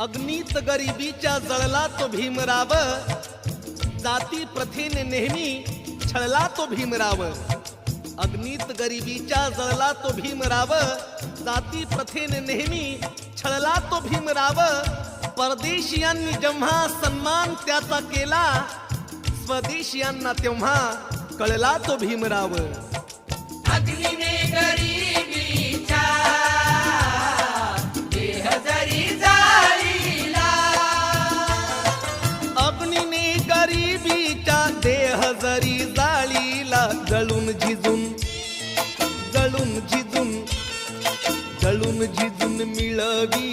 अग्नीत गरिबीच्या जळला तो भीमराव. जाती प्रथेने नेहमी छळला तो भीमराव. अग्नीत गरिबीच्या जळला तो भीमराव. जाती प्रथेने नेहमी छळला तो भीमराव. परदेशियांनी जेव्हा सन्मान त्याचा केला स्वदेशियांना तेव्हा कळला तो भीमराव. अग्नीने गरिबीचा जळून झिजून जळून झिजून जळून झिजून मिळवी